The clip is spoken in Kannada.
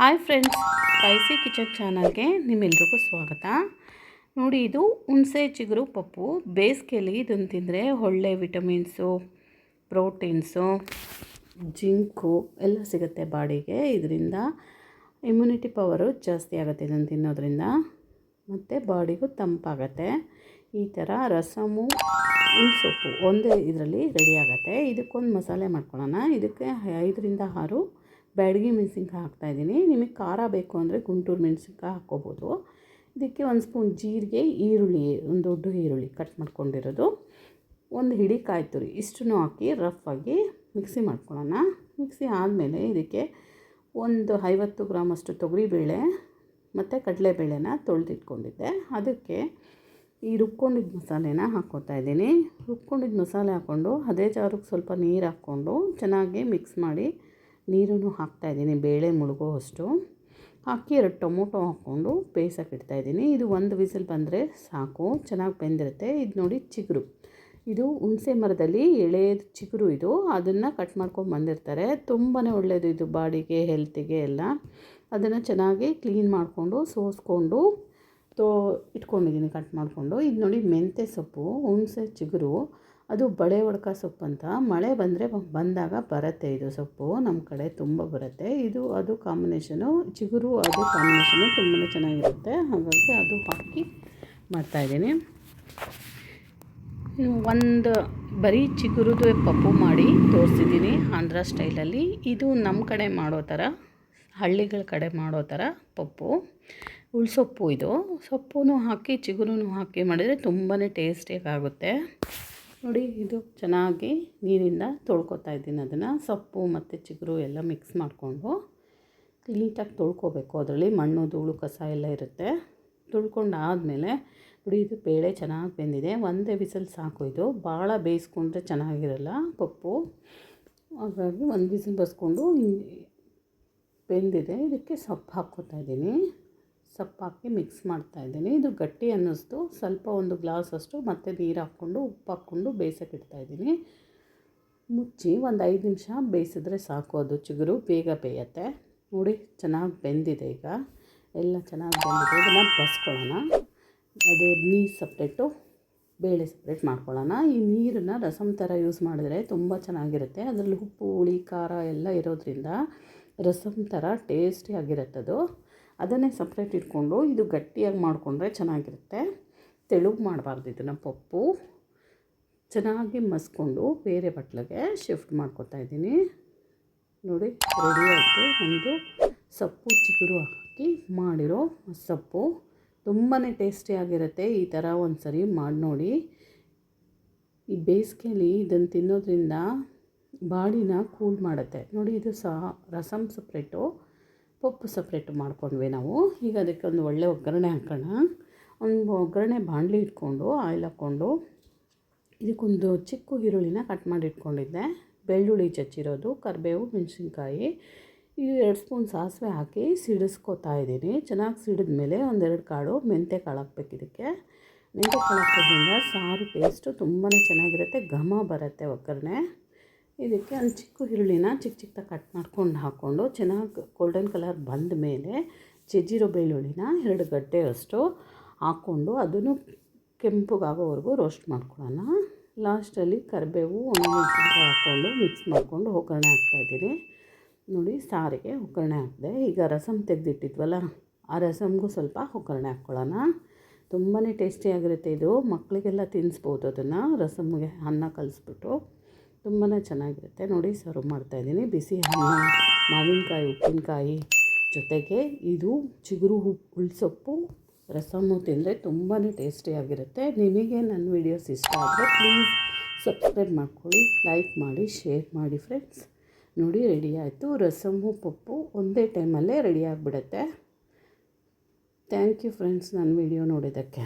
ಹಾಯ್ ಫ್ರೆಂಡ್ಸ್ ಸ್ಪೈಸಿ ಕಿಚನ್ ಚಾನಲ್ಗೆ ನಿಮ್ಮೆಲ್ರಿಗೂ ಸ್ವಾಗತ. ನೋಡಿ, ಇದು ಹುಣಸೆ ಚಿಗುರು ಪಪ್ಪು. ಬೇಸಿಗೆಯಲ್ಲಿ ಇದನ್ನು ತಿಂದರೆ ಒಳ್ಳೆ ವಿಟಮಿನ್ಸು, ಪ್ರೋಟೀನ್ಸು, ಜಿಂಕು ಎಲ್ಲ ಸಿಗುತ್ತೆ ಬಾಡಿಗೆ. ಇದರಿಂದ ಇಮ್ಯುನಿಟಿ ಪವರು ಜಾಸ್ತಿ ಆಗುತ್ತೆ ಇದನ್ನು ತಿನ್ನೋದ್ರಿಂದ. ಮತ್ತು ಬಾಡಿಗೂ ತಂಪಾಗತ್ತೆ. ಈ ಥರ ರಸಮು ಸೊಪ್ಪು ಒಂದೇ ಇದರಲ್ಲಿ ರೆಡಿ ಆಗುತ್ತೆ. ಇದಕ್ಕೊಂದು ಮಸಾಲೆ ಮಾಡ್ಕೊಳ್ಳೋಣ. ಇದಕ್ಕೆ ಐದರಿಂದ ಆರು ಬ್ಯಾಡಗಿ ಮೆಣಸಿನ್ಕಾಯಿ ಹಾಕ್ತಾಯಿದ್ದೀನಿ ನಿಮಗೆ ಖಾರ ಬೇಕು ಅಂದರೆ ಗುಂಟೂರು ಮೆಣಸಿನ್ಕಾಯಿ ಹಾಕ್ಕೋಬೋದು. ಇದಕ್ಕೆ ಒಂದು ಸ್ಪೂನ್ ಜೀರಿಗೆ, ಈರುಳ್ಳಿ, ಒಂದು ದೊಡ್ಡ ಈರುಳ್ಳಿ ಕಟ್ ಮಾಡ್ಕೊಂಡಿರೋದು. ಒಂದು ಹಿಡಿ ಕಾಯಿ ತುರಿ ಇಷ್ಟನ್ನು ಹಾಕಿ ರಫಾಗಿ ಮಿಕ್ಸಿ ಮಾಡ್ಕೊಳ್ಳೋಣ. ಮಿಕ್ಸಿ ಆದಮೇಲೆ ಇದಕ್ಕೆ ಒಂದು ಐವತ್ತು ಗ್ರಾಮಷ್ಟು ತೊಗರಿಬೇಳೆ ಮತ್ತು ಕಡಲೆಬೇಳೆನ ತೊಳೆದಿಟ್ಕೊಂಡಿದ್ದೆ. ಅದಕ್ಕೆ ಈ ರುಬ್ಕೊಂಡಿದ್ದ ಮಸಾಲೆನ ಹಾಕ್ಕೋತಾ ಇದ್ದೀನಿ. ರುಬ್ಕೊಂಡಿದ್ದ ಮಸಾಲೆ ಹಾಕ್ಕೊಂಡು ಅದೇ ಜಾರಕ್ಕೆ ಸ್ವಲ್ಪ ನೀರು ಹಾಕ್ಕೊಂಡು ಚೆನ್ನಾಗಿ ಮಿಕ್ಸ್ ಮಾಡಿ ನೀರನ್ನು ಹಾಕ್ತಾಯಿದ್ದೀನಿ ಬೇಳೆ ಮುಳುಗೋ ಅಷ್ಟು ಹಾಕಿ ಎರಡು ಟೊಮೊಟೊ ಹಾಕ್ಕೊಂಡು ಬೇಯಿಸೋಕೆ ಇಡ್ತಾಯಿದ್ದೀನಿ ಇದು ಒಂದು ವಿಸಿಲ್ ಬಂದರೆ ಸಾಕು. ಚೆನ್ನಾಗಿ ಬೆಂದಿರುತ್ತೆ. ಇದು ನೋಡಿ ಚಿಗುರು. ಇದು ಹುಣಸೆ ಮರದಲ್ಲಿ ಎಳೆಯದು ಚಿಗುರು ಇದು. ಅದನ್ನು ಕಟ್ ಮಾಡ್ಕೊಂಡು ಬಂದಿರ್ತಾರೆ. ತುಂಬಾ ಒಳ್ಳೆಯದು ಇದು ಬಾಡಿಗೆ, ಹೆಲ್ತಿಗೆ ಎಲ್ಲ. ಅದನ್ನು ಚೆನ್ನಾಗಿ ಕ್ಲೀನ್ ಮಾಡಿಕೊಂಡು, ಸೋಸ್ಕೊಂಡು, ತೋ ಇಟ್ಕೊಂಡಿದ್ದೀನಿ ಕಟ್ ಮಾಡಿಕೊಂಡು. ಇದು ನೋಡಿ ಮೆಂತ್ಯ ಸೊಪ್ಪು, ಹುಣಸೆ ಚಿಗುರು. ಅದು ಬಳೆ ಒಡ್ಕ ಸೊಪ್ಪು ಅಂತ. ಮಳೆ ಬಂದರೆ ಬಂದಾಗ ಬರುತ್ತೆ ಇದು ಸೊಪ್ಪು. ನಮ್ಮ ಕಡೆ ತುಂಬ ಬರುತ್ತೆ. ಇದು, ಅದು ಕಾಂಬಿನೇಷನು ಚಿಗುರು ಅದು ಕಾಂಬಿನೇಷನು ತುಂಬಾ ಚೆನ್ನಾಗಿರುತ್ತೆ. ಹಾಗಾಗಿ ಅದು ಹಾಕಿ ಮಾಡ್ತಾಯಿದ್ದೀನಿ ಒಂದು ಬರೀ ಚಿಗುರುದು ಪಪ್ಪು ಮಾಡಿ ತೋರಿಸಿದ್ದೀನಿ ಆಂಧ್ರ ಸ್ಟೈಲಲ್ಲಿ. ಇದು ನಮ್ಮ ಕಡೆ ಮಾಡೋ ಥರ, ಹಳ್ಳಿಗಳ ಕಡೆ ಮಾಡೋ ಥರ ಪಪ್ಪು. ಉಳ್ಸೊಪ್ಪು ಇದು. ಸೊಪ್ಪು ಹಾಕಿ ಚಿಗುರು ಹಾಕಿ ಮಾಡಿದರೆ ತುಂಬಾ ಟೇಸ್ಟಿಯಾಗುತ್ತೆ ನೋಡಿ, ಇದು ಚೆನ್ನಾಗಿ ನೀರಿಂದ ತೊಳ್ಕೊತಾ ಇದ್ದೀನಿ ಅದನ್ನು. ಸೊಪ್ಪು ಮತ್ತು ಚಿಗುರು ಎಲ್ಲ ಮಿಕ್ಸ್ ಮಾಡಿಕೊಂಡು ನೀಟಾಗಿ ತೊಳ್ಕೊಬೇಕು. ಅದರಲ್ಲಿ ಮಣ್ಣು, ಧೂಳು, ಕಸ ಎಲ್ಲ ಇರುತ್ತೆ. ತೊಳ್ಕೊಂಡು ಆದಮೇಲೆ ನೋಡಿ, ಇದು ಬೇಳೆ ಚೆನ್ನಾಗಿ ಬೆಂದಿದೆ. ಒಂದೇ ವಿಸಲ್ ಸಾಕು ಇದು. ಭಾಳ ಬೇಯಿಸ್ಕೊಂಡ್ರೆ ಚೆನ್ನಾಗಿರಲ್ಲ ಪಪ್ಪು ಹಾಗಾಗಿ ಒಂದು ವಿಸಿಲ್ ಬಸ್ಕೊಂಡು ಬೆಂದಿದೆ. ಇದಕ್ಕೆ ಸೊಪ್ಪು ಹಾಕ್ಕೋತಾ ಇದ್ದೀನಿ. ಸೊಪ್ಪು ಮಿಕ್ಸ್ ಮಾಡ್ತಾ ಇದ್ದೀನಿ. ಇದು ಗಟ್ಟಿ ಅನ್ನಿಸ್ತು. ಸ್ವಲ್ಪ ಒಂದು ಗ್ಲಾಸ್ ಅಷ್ಟು ಮತ್ತೆ ನೀರು ಹಾಕ್ಕೊಂಡು, ಉಪ್ಪು ಹಾಕ್ಕೊಂಡು ಬೇಯಿಸೋಕೆ ಇಡ್ತಾಯಿದ್ದೀನಿ ಮುಚ್ಚಿ ಒಂದು ಐದು ನಿಮಿಷ ಬೇಯಿಸಿದ್ರೆ ಸಾಕು ಅದು ಚಿಗುರು, ಬೇಗ ಬೇಯತ್ತೆ. ನೋಡಿ, ಚೆನ್ನಾಗಿ ಬೆಂದಿದೆ ಈಗ. ಎಲ್ಲ ಚೆನ್ನಾಗಿ ಬೆಂದಿದೆ. ಇದನ್ನು ಬಸ್ಕೊಳ್ಳೋಣ. ಅದು ನೀರು ಸಪ್ರೇಟು, ಬೇಳೆ ಸಪ್ರೇಟ್ ಮಾಡ್ಕೊಳ್ಳೋಣ. ಈ ನೀರನ್ನು ರಸಮ್ ಥರ ಯೂಸ್ ಮಾಡಿದ್ರೆ ತುಂಬ ಚೆನ್ನಾಗಿರುತ್ತೆ. ಅದರಲ್ಲಿ ಉಪ್ಪು, ಹುಳಿ, ಖಾರ ಎಲ್ಲ ಇರೋದ್ರಿಂದ ರಸಮ್ ಥರ ಟೇಸ್ಟಿಯಾಗಿರುತ್ತೆ ಅದು ಅದನ್ನೇ ಸಪ್ರೇಟ್ ಇಟ್ಕೊಂಡು ಇದು ಗಟ್ಟಿಯಾಗಿ ಮಾಡಿಕೊಂಡ್ರೆ ಚೆನ್ನಾಗಿರುತ್ತೆ. ತೆಳುಗೆ ಮಾಡಬಾರ್ದು ಇದನ್ನು ಪಪ್ಪು. ಚೆನ್ನಾಗಿ ಮಸ್ಕೊಂಡು ಬೇರೆ ಬಟ್ಲಿಗೆ ಶಿಫ್ಟ್ ಮಾಡ್ಕೊತಾ ಇದ್ದೀನಿ. ನೋಡಿ ರೆಡಿ ಆಯಿತು. ಒಂದು ಸೊಪ್ಪು ಚಿಗುರು ಹಾಕಿ ಮಾಡಿರೋ ಸೊಪ್ಪು ತುಂಬಾ ಟೇಸ್ಟಿಯಾಗಿರುತ್ತೆ ಈ ಥರ ಒಂದು ಸರಿ ಮಾಡಿ ನೋಡಿ. ಈ ಬೇಸಿಗೆಯಲ್ಲಿ ಇದನ್ನು ತಿನ್ನೋದ್ರಿಂದ ಬಾಡಿನ ಕೂಲ್ ಮಾಡುತ್ತೆ. ನೋಡಿ, ಇದು ಸಹ ರಸಮ್ ಸಪ್ರೇಟು ಪಪ್ಪು ಸಪ್ರೇಟ್ ಮಾಡ್ಕೊಂಡ್ವಿ ನಾವು. ಈಗ ಅದಕ್ಕೆ ಒಂದು ಒಳ್ಳೆ ಒಗ್ಗರಣೆ ಹಾಕೋಣ. ಒಂದು ಒಗ್ಗರಣೆ ಬಾಣಲಿ ಇಟ್ಕೊಂಡು ಆಯಿಲ್ ಹಾಕ್ಕೊಂಡು, ಇದಕ್ಕೊಂದು ಚಿಕ್ಕ ಈರುಳ್ಳಿನ ಕಟ್ ಮಾಡಿ ಇಟ್ಕೊಂಡಿದ್ದೆ. ಬೆಳ್ಳುಳ್ಳಿ ಚಚ್ಚಿರೋದು, ಕರಿಬೇವು, ಮೆಣಸಿನ್ಕಾಯಿ, ಈ ಎರಡು ಸ್ಪೂನ್ ಸಾಸಿವೆ ಹಾಕಿ ಸಿಡಿಸ್ಕೊತಾ ಇದ್ದೀನಿ. ಚೆನ್ನಾಗಿ ಸಿಡಿದ ಮೇಲೆ ಒಂದೆರಡು ಕಾಳು ಮೆಂತ್ಯ ಕಾಳು ಹಾಕ್ಬೇಕು ಇದಕ್ಕೆ. ಮೆಂತ್ಯ ಕಾಳು ಹಾಕೋದ್ರಿಂದ ಸಾರು ಟೇಸ್ಟು ತುಂಬಾ ಚೆನ್ನಾಗಿರುತ್ತೆ, ಘಮ ಬರುತ್ತೆ ಒಗ್ಗರಣೆ. ಇದಕ್ಕೆ ಒಂದು ಚಿಕ್ಕ ಈರುಳ್ಳಿನ ಚಿಕ್ಕ ಚಿಕ್ಕದಾಗಿ ಕಟ್ ಮಾಡ್ಕೊಂಡು ಹಾಕ್ಕೊಂಡು ಚೆನ್ನಾಗಿ ಗೋಲ್ಡನ್ ಕಲರ್ ಬಂದ ಮೇಲೆ ಜಜ್ಜಿರೋ ಬೆಳ್ಳುಳ್ಳಿನ ಎರಡು ಗಡ್ಡೆ ಅಷ್ಟು ಹಾಕ್ಕೊಂಡು ಅದನ್ನು ಕೆಂಪಗಾಗೋವರೆಗೂ ರೋಸ್ಟ್ ಮಾಡ್ಕೊಳ್ಳೋಣ. ಲಾಸ್ಟಲ್ಲಿ ಕರಿಬೇವು, ಒಣಮೆಣಸಿನ್ಕಾಯಿ ಹಾಕ್ಕೊಂಡು ಮಿಕ್ಸ್ ಮಾಡಿಕೊಂಡು ಒಗ್ಗರಣೆ ಹಾಕ್ತಾಯಿದ್ದೀನಿ ನೋಡಿ, ಸಾರಿಗೆ ಒಗ್ಗರಣೆ ಹಾಕಿದೆ ಈಗ ರಸಮ್ ತೆಗೆದಿಟ್ಟಿದ್ವಲ್ಲ, ಆ ರಸಮ್ಗೂ ಸ್ವಲ್ಪ ಒಗ್ಗರಣೆ ಹಾಕ್ಕೊಳ್ಳೋಣ. ತುಂಬಾ ಟೇಸ್ಟಿಯಾಗಿರುತ್ತೆ ಇದು. ಮಕ್ಕಳಿಗೆಲ್ಲ ತಿನ್ನಿಸ್ಬೋದು ಅದನ್ನು ರಸಮ್ಗೆ ಅನ್ನ ಕಲಿಸ್ಬಿಟ್ಟು. ತುಂಬಾ ಚೆನ್ನಾಗಿರುತ್ತೆ. ನೋಡಿ, ಸರ್ವ್ ಮಾಡ್ತಾಯಿದ್ದೀನಿ ಬಿಸಿ ಅನ್ನ ಮಾವಿನಕಾಯಿ, ಉಪ್ಪಿನಕಾಯಿ ಜೊತೆಗೆ ಇದು ಚಿಗುರು ಹುಳ್ಸೊಪ್ಪು ರಸಮ್ಮು ತಿಂದರೆ ತುಂಬಾ ಟೇಸ್ಟಿಯಾಗಿರುತ್ತೆ ನಿಮಗೆ ನನ್ನ ವೀಡಿಯೋಸ್ ಇಷ್ಟ ಆದರೆ ಪ್ಲೀಸ್ ಸಬ್ಸ್ಕ್ರೈಬ್ ಮಾಡ್ಕೊಳ್ಳಿ, ಲೈಕ್ ಮಾಡಿ, ಶೇರ್ ಮಾಡಿ ಫ್ರೆಂಡ್ಸ್. ನೋಡಿ, ರೆಡಿ ಆಯಿತು. ರಸಮ್ಮು ಪಪ್ಪು ಒಂದೇ ಟೈಮಲ್ಲೇ ರೆಡಿ ಆಗಿಬಿಡುತ್ತೆ. ಥ್ಯಾಂಕ್ ಯು ಫ್ರೆಂಡ್ಸ್, ನನ್ನ ವೀಡಿಯೋ ನೋಡಿದ್ದಕ್ಕೆ.